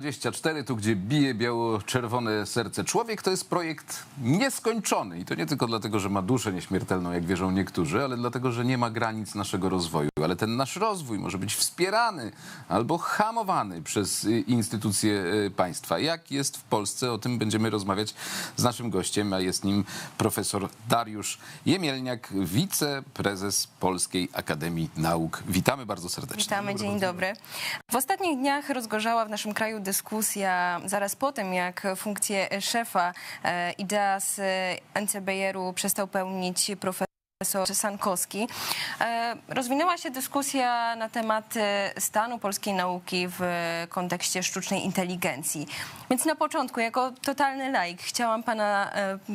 24, tu gdzie bije biało-czerwone serce. Człowiek to jest projekt nieskończony i to nie tylko dlatego, że ma duszę nieśmiertelną, jak wierzą niektórzy, ale dlatego, że nie ma granic naszego rozwoju. Ale ten nasz rozwój może być wspierany albo hamowany przez y, instytucje y, państwa. Jak jest w Polsce, o tym będziemy rozmawiać z naszym gościem, a jest nim profesor Dariusz Jemielniak, wiceprezes Polskiej Akademii Nauk. Witamy bardzo serdecznie. Witamy, dzień dobry. W ostatnich dniach rozgorzała w naszym kraju dyskusja, zaraz po tym jak funkcję szefa e, IDEAS e, NCBR-u przestał pełnić profesor Sankowski. E, Rozwinęła się dyskusja na temat stanu polskiej nauki w kontekście sztucznej inteligencji. Więc na początku, jako totalny laik, chciałam pana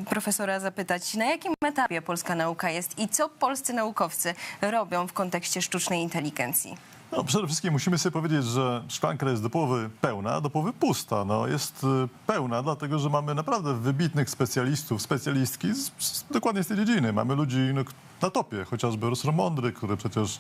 profesora zapytać, na jakim etapie polska nauka jest i co polscy naukowcy robią w kontekście sztucznej inteligencji? No, przede wszystkim musimy sobie powiedzieć, że szklanka jest do połowy pełna, do połowy pusta. No, jest y, pełna, dlatego że mamy naprawdę wybitnych specjalistów, specjalistki z, z, dokładnie z tej dziedziny. Mamy ludzi no, na topie, chociażby Rosro Mądry, który przecież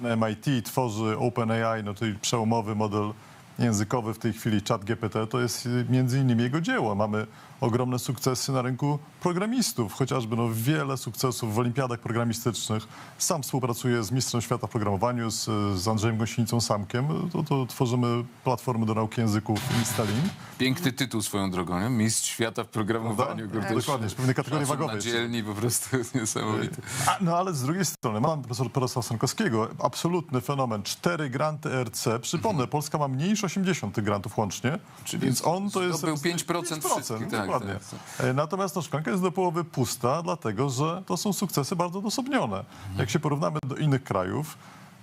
na MIT tworzy OpenAI, no, czyli przełomowy model językowy w tej chwili, chat GPT, to jest y, między innymi jego dzieło. Mamy ogromne sukcesy na rynku programistów, chociażby no, wiele sukcesów w olimpiadach programistycznych. Sam współpracuję z mistrzem świata w programowaniu, z, z Andrzejem Gąsienicą Samkiem. To, to tworzymy platformy do nauki języków Instalin. Piękny tytuł swoją drogą, nie? Mistrz świata w programowaniu. Prawda? Dokładnie, z pewnej kategorii wagowej dzielni po prostu niesamowity. A, no ale z drugiej strony mam profesor Porosła Sankowskiego, absolutny fenomen. Cztery granty RC. Przypomnę, Polska ma mniej niż 80 tych grantów łącznie, Czyli więc on to jest... zdobył 5% wszystkich, tak, dokładnie. tak, E, Natomiast no, szklanka jest do połowy pusta, dlatego że to są sukcesy bardzo odosobnione. Jak się porównamy do innych krajów,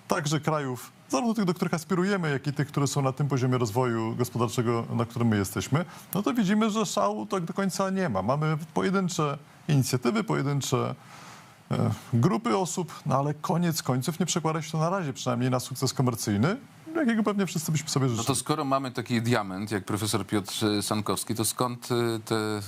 także krajów, zarówno tych, do których aspirujemy, jak i tych, które są na tym poziomie rozwoju gospodarczego, na którym my jesteśmy, no to widzimy, że szału tak do końca nie ma. Mamy pojedyncze inicjatywy, pojedyncze grupy osób, no ale koniec końców nie przekłada się to na razie przynajmniej na sukces komercyjny, jakiego pewnie wszyscy byśmy sobie No życzyli. to skoro mamy taki diament, jak profesor Piotr e, Sankowski, to skąd e, te e,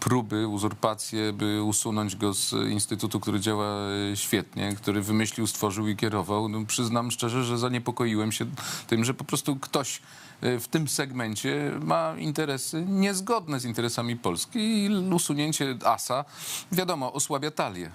próby, uzurpacje, by usunąć go z instytutu, który działa e, świetnie, który wymyślił, stworzył i kierował? No, przyznam szczerze, że zaniepokoiłem się tym, że po prostu ktoś e, w tym segmencie ma interesy niezgodne z interesami Polski i usunięcie ASA, wiadomo, osłabia talię.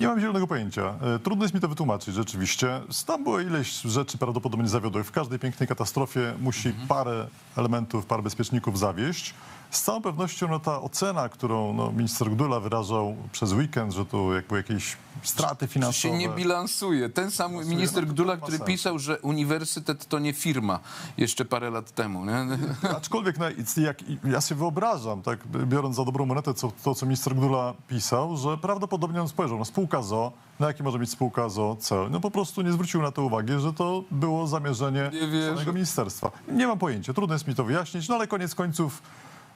Nie mam zielonego pojęcia. E, Trudno jest mi to wytłumaczyć rzeczywiście. Tam było ileś rzeczy prawdopodobnie zawiodłych. W każdej pięknej katastrofie musi parę elementów, parę bezpieczników zawieść. Z całą pewnością no, ta ocena, którą no, minister Gdula wyrażał przez weekend, że tu jakby jakieś straty się finansowe. nie bilansuje. Ten sam minister no Gdula, który pisał, że uniwersytet to nie firma jeszcze parę lat temu. Nie? Aczkolwiek no, jak, ja sobie wyobrażam, tak, biorąc za dobrą monetę co, to, co minister Gdula pisał, że prawdopodobnie on spojrzał na spółka ZO, na jakie może mieć spółka ZO cel. No po prostu nie zwrócił na to uwagi, że to było zamierzenie samego ministerstwa. Nie mam pojęcia, trudno jest mi to wyjaśnić, no ale koniec końców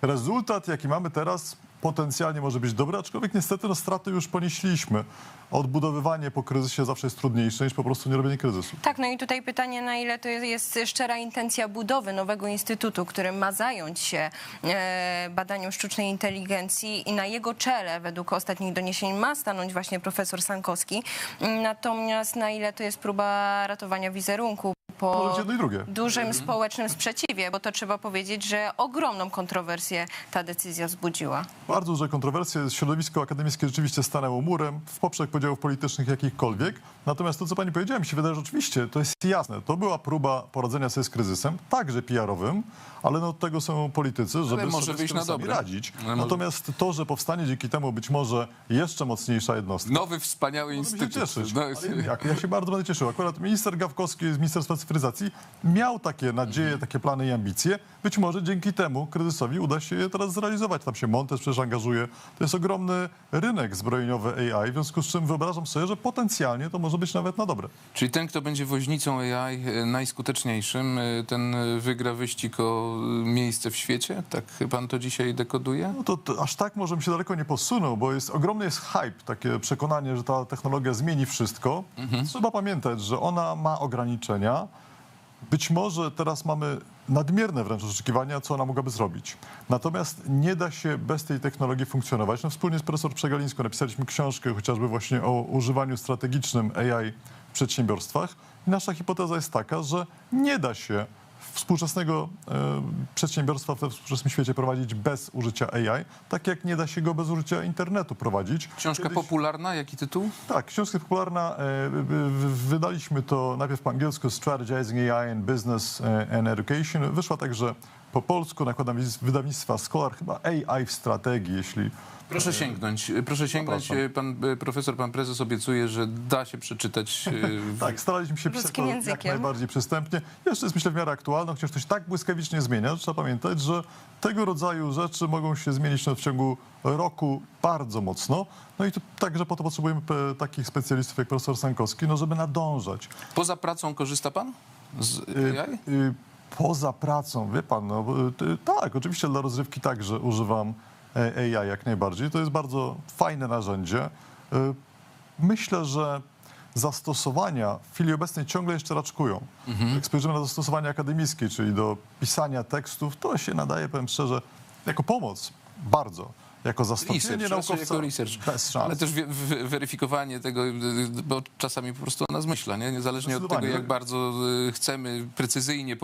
rezultat, jaki mamy teraz, potencjalnie może być dobry, aczkolwiek niestety no, straty już ponieśliśmy. Odbudowywanie po kryzysie zawsze jest trudniejsze niż po prostu nie robienie kryzysu. Tak, no i tutaj pytanie, na ile to jest szczera intencja budowy nowego instytutu, który ma zająć się e, badaniem sztucznej inteligencji i na jego czele, według ostatnich doniesień, ma stanąć właśnie profesor Sankowski. Natomiast na ile to jest próba ratowania wizerunku po być jedno i drugie. dużym społecznym sprzeciwie, bo to trzeba powiedzieć, że ogromną kontrowersję ta decyzja wzbudziła. Bardzo duże kontrowersje. Środowisko akademickie rzeczywiście stanęło murem w poprzek podziałów politycznych jakichkolwiek. Natomiast to, co pani powiedziała, mi się wydaje, że oczywiście to jest jasne. To była próba poradzenia sobie z kryzysem, także PR-owym, ale no od tego są politycy, żeby może sobie wyjść z na dobre. radzić. Ale może- Natomiast to, że powstanie dzięki temu być może jeszcze mocniejsza jednostka, Nowy, wspaniały instytut. cieszyć. No, Ale jak? Ja się bardzo będę cieszył. Akurat minister Gawkowski z Ministerstwa Cyfryzacji miał takie nadzieje, takie plany i ambicje. Być może dzięki temu kryzysowi uda się je teraz zrealizować. Tam się Montes przecież angażuje. To jest ogromny rynek zbrojeniowy AI, w związku z czym wyobrażam sobie, że potencjalnie to może być nawet na dobre. Czyli ten, kto będzie woźnicą AI e, najskuteczniejszym, e, ten e, wygra wyścig o miejsce w świecie? Tak pan to dzisiaj dekoduje? No to, to aż tak może bym się daleko nie posunął, bo jest ogromny jest hype, takie przekonanie, że ta technologia zmieni wszystko. Trzeba pamiętać, że ona ma ograniczenia. Być może teraz mamy nadmierne wręcz oczekiwania, co ona mogłaby zrobić. Natomiast nie da się bez tej technologii funkcjonować. No, wspólnie z profesor Przegalińską napisaliśmy książkę chociażby właśnie o używaniu strategicznym AI w przedsiębiorstwach. I nasza hipoteza jest taka, że nie da się współczesnego e, przedsiębiorstwa we współczesnym świecie prowadzić bez użycia AI, tak jak nie da się go bez użycia internetu prowadzić. Książka Kiedyś- popularna, jaki tytuł? tak, książka jest popularna. e, Wydaliśmy to najpierw po angielsku Strategizing AI in Business e, and Education. Wyszła także po polsku nakładam wydawnictwa Scholar, chyba AI w strategii, jeśli Proszę sięgnąć, proszę sięgnąć. Zapraszam. Pan e, profesor, pan prezes obiecuje, że da się przeczytać. w- Tak, staraliśmy się pisać to jak najbardziej przystępnie. Jeszcze jest myślę w miarę aktualne, chociaż to się tak błyskawicznie zmienia, że trzeba pamiętać, że tego rodzaju rzeczy mogą się zmienić no, w ciągu roku bardzo mocno. No i to, także po to potrzebujemy takich specjalistów jak profesor Sankowski, no żeby nadążać. Poza pracą korzysta pan z Y, AI? y, Poza pracą, wie pan, no, y, tak, oczywiście dla rozrywki także używam e, AI jak najbardziej. To jest bardzo fajne narzędzie. Y, Myślę, że zastosowania w chwili obecnej ciągle jeszcze raczkują. Jak spojrzymy na zastosowanie akademickie, czyli do pisania tekstów, to się nadaje, powiem szczerze, jako pomoc bardzo. Jako zastąpienie Research, naukowca jako research. bez szans. Ale też weryfikowanie tego, y, bo czasami po prostu ona zmyśla, nie? niezależnie od tego, jak bardzo y, chcemy precyzyjnie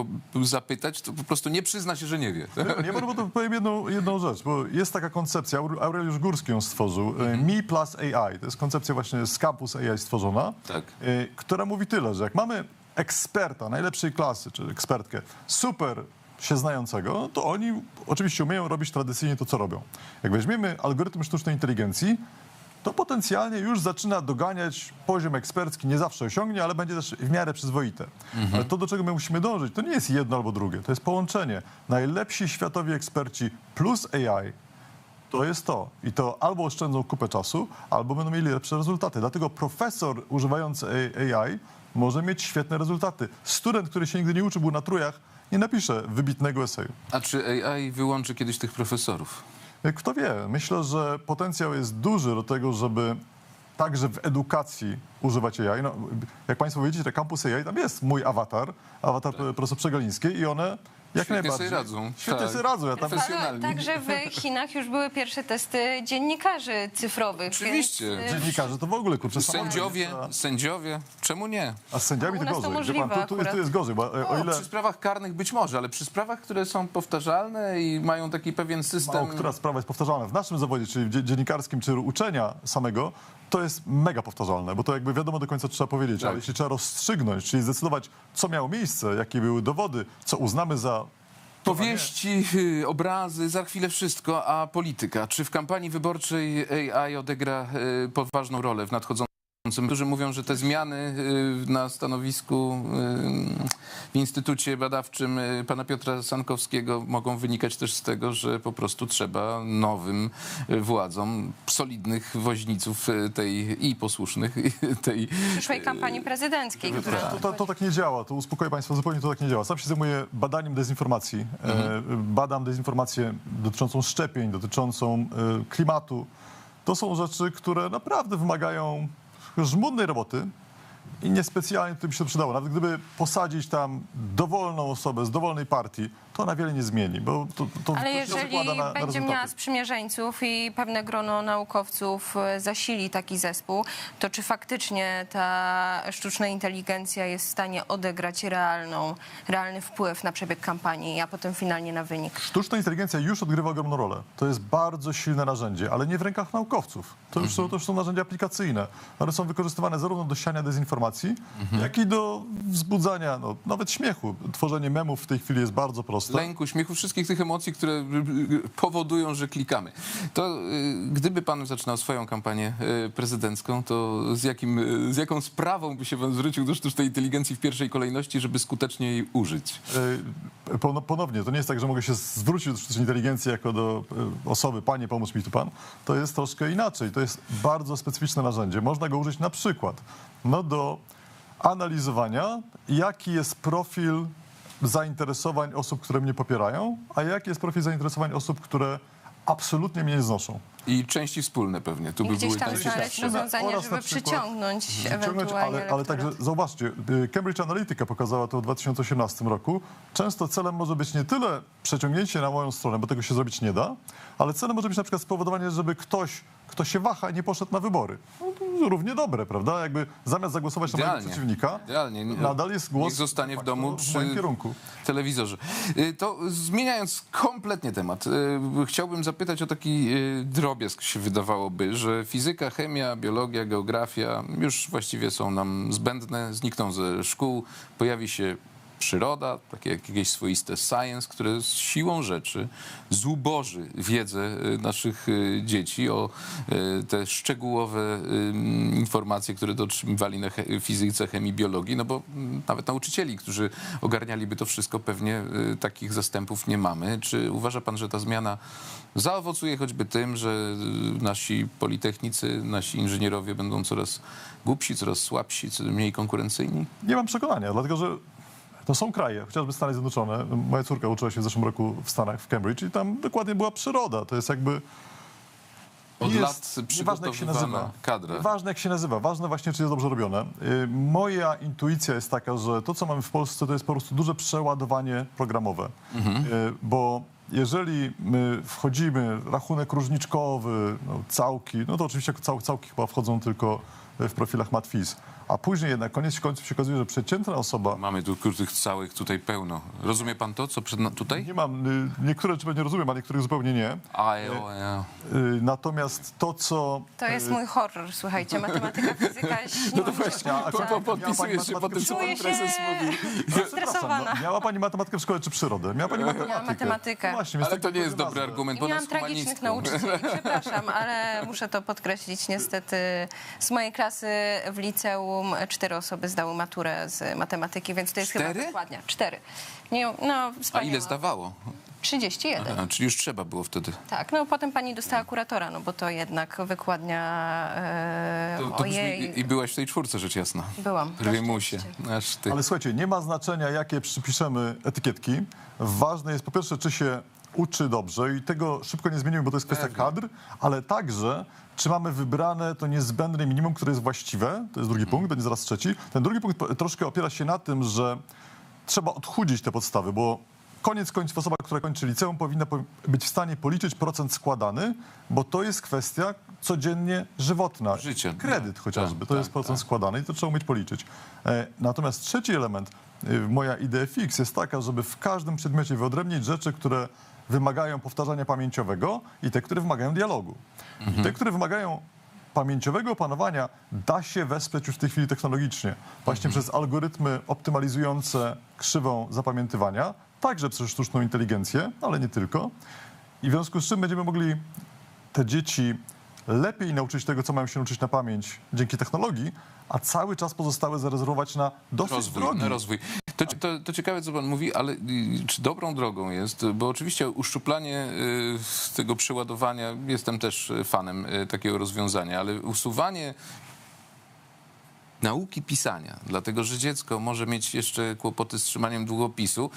zapytać, to po prostu nie przyzna się, że nie wie. Ja bardzo to powiem jedną, jedną rzecz, bo jest taka koncepcja, Aure- Aureliusz Górski ją stworzył, Mhm. Me plus AI. To jest koncepcja właśnie z Campus AI stworzona, Tak. która mówi tyle, że jak mamy eksperta najlepszej klasy, czy ekspertkę, super się znającego, to oni oczywiście umieją robić tradycyjnie to, co robią. Jak weźmiemy algorytm sztucznej inteligencji, to potencjalnie już zaczyna doganiać poziom ekspercki, nie zawsze osiągnie, ale będzie też w miarę przyzwoite. Ale to, do czego my musimy dążyć, to nie jest jedno albo drugie, to jest połączenie. Najlepsi światowi eksperci plus AI to jest to. I to albo oszczędzą kupę czasu, albo będą mieli lepsze rezultaty. Dlatego profesor używający AI może mieć świetne rezultaty. Student, który się nigdy nie uczył, był na trójach, nie napisze wybitnego eseju. A czy AI wyłączy kiedyś tych profesorów? Kto wie, myślę, że potencjał jest duży do tego, żeby także w edukacji używać AI. No, jak Państwo widzicie, te Campus AI, tam jest mój awatar, awatar profesor Przegalińskiej i one jak Świetnie najbardziej... sobie radzą. Świetnie Tak. sobie radzą. Ja tam Profes- profesjonalni. Ale także w Chinach już były pierwsze testy dziennikarzy cyfrowych. Oczywiście. Więc, y, dziennikarze to w ogóle, kurczę, Sędziowie, sędziowie, czemu nie? A z sędziami U to nas to gorzej. Wie możliwe pan, tu, tu, tu jest gorzej, bo e, o O, ile... przy sprawach karnych być może, ale przy sprawach, które są powtarzalne i mają taki pewien system... Mało która sprawa jest powtarzalna. W naszym zawodzie, czyli w dzie- dziennikarskim, czy uczenia samego, to jest mega powtarzalne, bo to jakby wiadomo do końca, co trzeba powiedzieć, Tak. ale jeśli trzeba rozstrzygnąć, czyli zdecydować, co miało miejsce, jakie były dowody, co uznamy za Powieści, y, obrazy, za chwilę wszystko, a polityka. Czy w kampanii wyborczej AI odegra y, poważną rolę w nadchodzącym? Którzy mówią, że te zmiany y, na stanowisku y, w Instytucie Badawczym y, pana Piotra Sankowskiego mogą wynikać też z tego, że po prostu trzeba nowym władzom solidnych woźniców tej i posłusznych tej przyszłej kampanii prezydenckiej, która... To, to, to tak nie działa, to uspokoję Państwa, zupełnie to tak nie działa. Sam się zajmuję badaniem dezinformacji. E, badam dezinformację dotyczącą szczepień, dotyczącą e, klimatu. To są rzeczy, które naprawdę wymagają Розумної роботи. I niespecjalnie to by się to przydało. Nawet gdyby posadzić tam dowolną osobę z dowolnej partii, to ona wiele nie zmieni, bo to, to, to Ale się jeżeli na, na będzie rezultaty. miała sprzymierzeńców i pewne grono naukowców e, zasili taki zespół, to czy faktycznie ta sztuczna inteligencja jest w stanie odegrać realną, realny wpływ na przebieg kampanii, a potem finalnie na wynik? Sztuczna inteligencja już odgrywa ogromną rolę. To jest bardzo silne narzędzie, ale nie w rękach naukowców. To już, są, to już są narzędzia aplikacyjne. One są wykorzystywane zarówno do siania dezinformacji, jak i do wzbudzania no, nawet śmiechu. Tworzenie memów w tej chwili jest bardzo proste. lęku, śmiechu, wszystkich tych emocji, które y, y, powodują, że klikamy. To y, gdyby pan zaczynał swoją kampanię y, prezydencką, to z, jakim, y, z jaką sprawą by się pan zwrócił do sztucznej inteligencji w pierwszej kolejności, żeby skutecznie jej użyć? Y, pono- Ponownie, to nie jest tak, że mogę się zwrócić do sztucznej inteligencji jako do y, osoby, panie, pomóż mi tu pan. To jest troszkę inaczej. To jest bardzo specyficzne narzędzie. Można go użyć na przykład no, do analizowania, jaki jest profil zainteresowań osób, które mnie popierają, a jaki jest profil zainteresowań osób, które absolutnie mnie nie znoszą. I części wspólne pewnie. Tu I by gdzieś tam znaleźć rozwiązanie, Oraz żeby na przykład- przyciągnąć Ciągnąć, ewentualnie ale, ale także zauważcie, y, Cambridge Analytica pokazała to w 2018 roku. Często celem może być nie tyle przeciągnięcie na moją stronę, bo tego się zrobić nie da, ale celem może być na przykład spowodowanie, żeby ktoś, kto się waha i nie poszedł na wybory. No, równie dobre, prawda? Jakby zamiast zagłosować na mojego Idealnie. przeciwnika, Idealnie. nadal jest głos Niech zostanie w facto domu w przy kierunku. telewizorze. Y, To zmieniając kompletnie temat, y, chciałbym zapytać o taki y, drobiazg się wydawałoby, że fizyka, chemia, biologia, geografia już właściwie są nam zbędne, znikną ze szkół, pojawi się przyroda, takie jak jakieś swoiste science, które z siłą rzeczy zuboży wiedzę y, naszych y, dzieci o y, te szczegółowe informacje, które dotrzymywali na fizyce, chemii, biologii, no bo mm, nawet nauczycieli, którzy ogarnialiby to wszystko, pewnie takich zastępów nie mamy. Czy uważa pan, że ta zmiana zaowocuje choćby tym, że nasi politechnicy, nasi inżynierowie będą coraz głupsi, coraz słabsi, coraz mniej konkurencyjni? Nie mam przekonania, dlatego że to są kraje, chociażby Stany Zjednoczone. Moja córka uczyła się w zeszłym roku w Stanach, w Cambridge i tam dokładnie była przyroda. To jest jakby... Od jest- lat jak się nazywa. kadra. Ważne jak się nazywa, ważne właśnie czy jest dobrze robione. Y, Moja intuicja jest taka, że to co mamy w Polsce to jest po prostu duże przeładowanie programowe. Mhm. Y, Bo jeżeli my wchodzimy, rachunek różniczkowy, no, całki, no to oczywiście cał, całki chyba wchodzą tylko w profilach matwiz. A później jednak koniec końców się okazuje, że przeciętna osoba Mamy tu tych całych tutaj pełno. Rozumie pan to, co przed, tutaj? Nie mam, y, niektóre rzeczy pewnie rozumiem, a niektórych zupełnie nie. A, ja. Y, Natomiast to, co... To jest mój horror, słuchajcie, matematyka, fizyka, No to właśnie, a- po, po, się po tym, co pan prezes mówi. stresowana. No, miała pani matematykę w szkole czy przyrodę? Miała pani matematykę. Miałam matematykę. No właśnie, Ale to nie jest dobry argument, I bo miałam tragicznych nauczycieli, przepraszam, ale muszę to podkreślić. Niestety z mojej klasy w liceum cztery osoby zdały maturę z matematyki, więc to jest Cztery? chyba dokładnie. Cztery. Nie, no, A ile zdawało? 31. A, czyli już trzeba było wtedy. Tak, no potem pani dostała kuratora, no bo to jednak wykładnia e, To, to brzmi, ojej. i, I byłaś w tej czwórce, rzecz jasna. Byłam. Rymusie. Aż ty. Ale słuchajcie, nie ma znaczenia, jakie przypiszemy etykietki. Ważne jest po pierwsze, czy się uczy dobrze i tego szybko nie zmienimy, bo to jest kwestia kadr, ale także, czy mamy wybrane to niezbędne minimum, które jest właściwe. To jest drugi punkt, będzie zaraz trzeci. Ten drugi punkt troszkę opiera się na tym, że trzeba odchudzić te podstawy, bo koniec końców osoba, która kończy liceum, powinna po- być w stanie policzyć procent składany, bo to jest kwestia codziennie żywotna. Życia. Kredyt chociażby, Tak, to tak, jest procent tak. składany i to trzeba umieć policzyć. E, Natomiast trzeci element, y, moja idea fix jest taka, żeby w każdym przedmiocie wyodrębnić rzeczy, które wymagają powtarzania pamięciowego i te, które wymagają dialogu. I te, które wymagają pamięciowego opanowania da się wesprzeć już w tej chwili technologicznie. Właśnie przez algorytmy optymalizujące krzywą zapamiętywania, także przez sztuczną inteligencję, ale nie tylko. I w związku z czym będziemy mogli te dzieci lepiej nauczyć tego, co mają się nauczyć na pamięć dzięki technologii, a cały czas pozostałe zarezerwować na dosyć Rozwój, drogi. rozwój. To, to, to ciekawe, co pan mówi, ale czy dobrą drogą jest, bo oczywiście uszczuplanie y, tego przeładowania, jestem też fanem y, takiego rozwiązania, ale usuwanie nauki pisania, dlatego że dziecko może mieć jeszcze kłopoty z trzymaniem długopisu.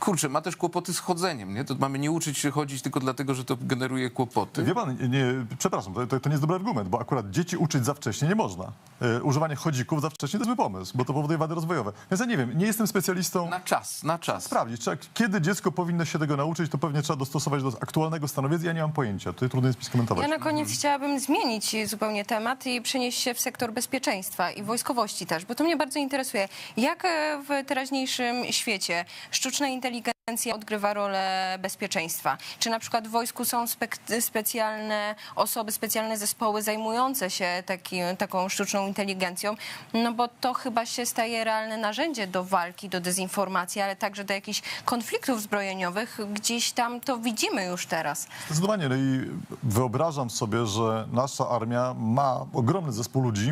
Kurczę, ma też kłopoty z chodzeniem, nie? To mamy nie uczyć się chodzić tylko dlatego, że to generuje kłopoty. Wie pan, nie, przepraszam, to, to, to nie jest dobry argument, bo akurat dzieci uczyć za wcześnie nie można. E, używanie chodzików za wcześnie to zły pomysł, bo to powoduje wady rozwojowe. Więc ja nie wiem, nie jestem specjalistą. Na czas, na czas. Sprawdzić, trzeba, kiedy dziecko powinno się tego nauczyć, to pewnie trzeba dostosować do aktualnego stanu wiedzy. Ja nie mam pojęcia, tutaj trudno jest mi skomentować. Ja na koniec chciałabym zmienić zupełnie temat i przenieść się w sektor bezpieczeństwa i też, bo to mnie bardzo interesuje. Jak e, w teraźniejszym świecie sztuczna inteligencja odgrywa rolę bezpieczeństwa? Czy na przykład w wojsku są specjalne osoby, specjalne zespoły zajmujące się taki, taką sztuczną inteligencją? No bo to chyba się staje realne narzędzie do walki, do dezinformacji, ale także do jakichś konfliktów zbrojeniowych. Gdzieś tam to widzimy już teraz. Zdecydowanie. No i wyobrażam sobie, że nasza armia ma ogromny zespół ludzi,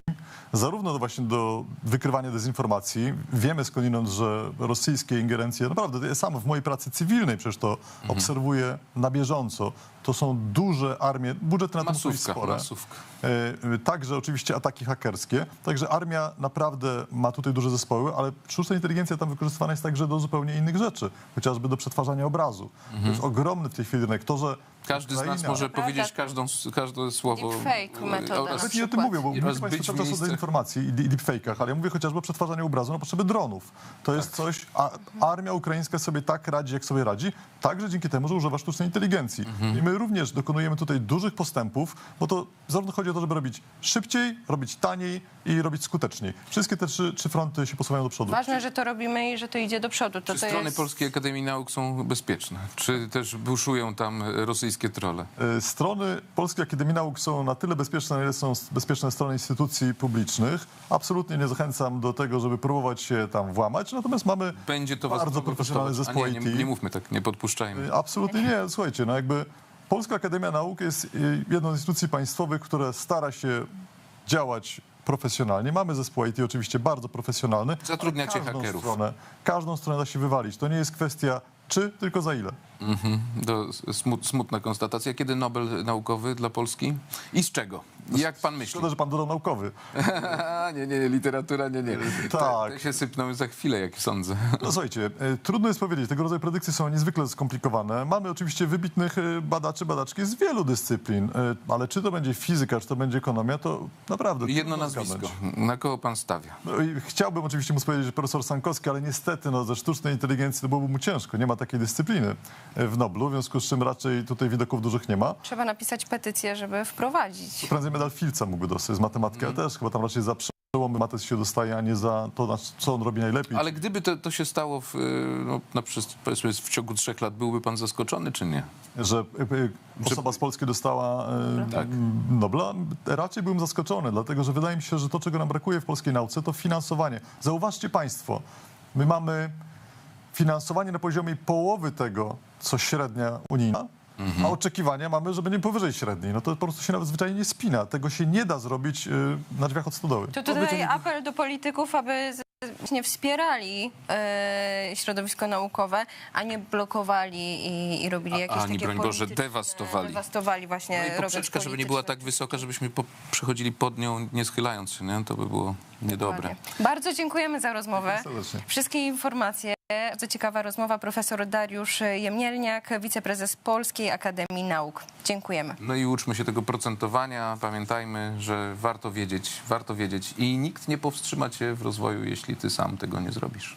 zarówno do właśnie do wykrywania dezinformacji. Wiemy skądinąd, że rosyjskie ingerencje, naprawdę, ja sam w mojej pracy cywilnej przecież to obserwuję na bieżąco. To są duże armie, budżety na to muszą być Masówka, spore. masówka. E, Także oczywiście ataki hakerskie. Także armia naprawdę ma tutaj duże zespoły, ale sztuczna inteligencja tam wykorzystywana jest także do zupełnie innych rzeczy, chociażby do przetwarzania obrazu. To jest ogromny w tej chwili rynek. To, że Mhm. Każdy z nas Ukraina- może powiedzieć każdą, każde słowo. Deepfake metoda. Nawet nie o tym mówię, bo rozbyć Państwo cały czas o miejsce. dezinformacji i de- deepfake'ach, ale ja mówię chociażby o przetwarzaniu obrazu na potrzeby dronów. To jest coś, a armia ukraińska sobie tak radzi, jak sobie radzi, także dzięki temu, że używa sztucznej inteligencji. I my również dokonujemy tutaj dużych postępów, bo to zarówno chodzi o to, żeby robić szybciej, robić taniej i robić skuteczniej. Wszystkie te trzy, trzy fronty się posuwają do przodu. Ważne, że to robimy i że to idzie do przodu. To, Czy to strony jest... Polskiej Akademii Nauk są bezpieczne? Czy też buszują tam rosyjskie trole? E, Strony Polskiej Akademii Nauk są na tyle bezpieczne, na ile są bezpieczne strony instytucji publicznych. Absolutnie nie zachęcam do tego, żeby próbować się tam włamać, natomiast mamy Będzie to bardzo profesjonalny zespół nie, nie, IT. nie mówmy tak, nie podpuszczajmy. Absolutnie nie. Słuchajcie, no jakby Polska Akademia Nauk jest y, jedną z instytucji państwowych, która stara się działać profesjonalnie. Mamy zespół IT oczywiście bardzo profesjonalny. Zatrudniacie każdą hakerów. Stronę, każdą stronę da się wywalić. To nie jest kwestia czy, tylko za ile. To smut, smutna konstatacja. Kiedy Nobel naukowy dla Polski? I z czego? Jak pan myśli? Szkoda, że pan dodał naukowy. nie, nie, nie, literatura, nie, nie. Tak. Te, te się sypną za chwilę, jak sądzę. No słuchajcie, e, trudno jest powiedzieć. Tego rodzaju predykcje są niezwykle skomplikowane. Mamy oczywiście wybitnych e, badaczy, badaczki z wielu dyscyplin, e, ale czy to będzie fizyka, czy to będzie ekonomia, to naprawdę Jedno nazwisko. Na kogo pan stawia? No i chciałbym oczywiście móc powiedzieć, że profesor Sankowski, ale niestety no, ze sztucznej inteligencji to byłoby mu ciężko. Nie ma takiej dyscypliny w Noblu, w związku z czym raczej tutaj widoków dużych nie ma. Trzeba napisać petycję, żeby wprowadzić. Prędzej medal Filca mógłby dostać z matematyki, ale też chyba tam raczej za przełomy matematyki się dostaje, a nie za to, co on robi najlepiej. Ale gdyby to, to się stało w, y, no, na przez, powiedzmy w ciągu trzech lat, byłby pan zaskoczony, czy nie? że e, e, osoba z Polski dostała Tak. Nobla, raczej byłem zaskoczony, dlatego że wydaje mi się, że to, czego nam brakuje w polskiej nauce, to finansowanie. Zauważcie Państwo, my mamy finansowanie na poziomie połowy tego, co średnia unijna, a oczekiwania mamy, że będzie powyżej średniej. No to po prostu się nawet zwyczajnie nie spina. Tego się nie da zrobić e, na drzwiach od stodoły. To tutaj apel do polityków, aby z- nie wspierali e, środowisko naukowe, a nie blokowali i, i robili A- jakieś ani, takie broń Boże, dewastowali. Dewastowali właśnie, No i poprzeczka, żeby nie była tak wysoka, żebyśmy po, przechodzili pod nią, nie schylając się, nie? To by było niedobre. Dokładnie. Bardzo dziękujemy za rozmowę. Wszystkie informacje. Bardzo ciekawa rozmowa. Profesor Dariusz Jemnielniak, wiceprezes Polskiej Akademii Nauk. Dziękujemy. No i uczmy się tego procentowania. Pamiętajmy, że warto wiedzieć, warto wiedzieć i nikt nie powstrzyma cię w rozwoju, jeśli ty sam tego nie zrobisz.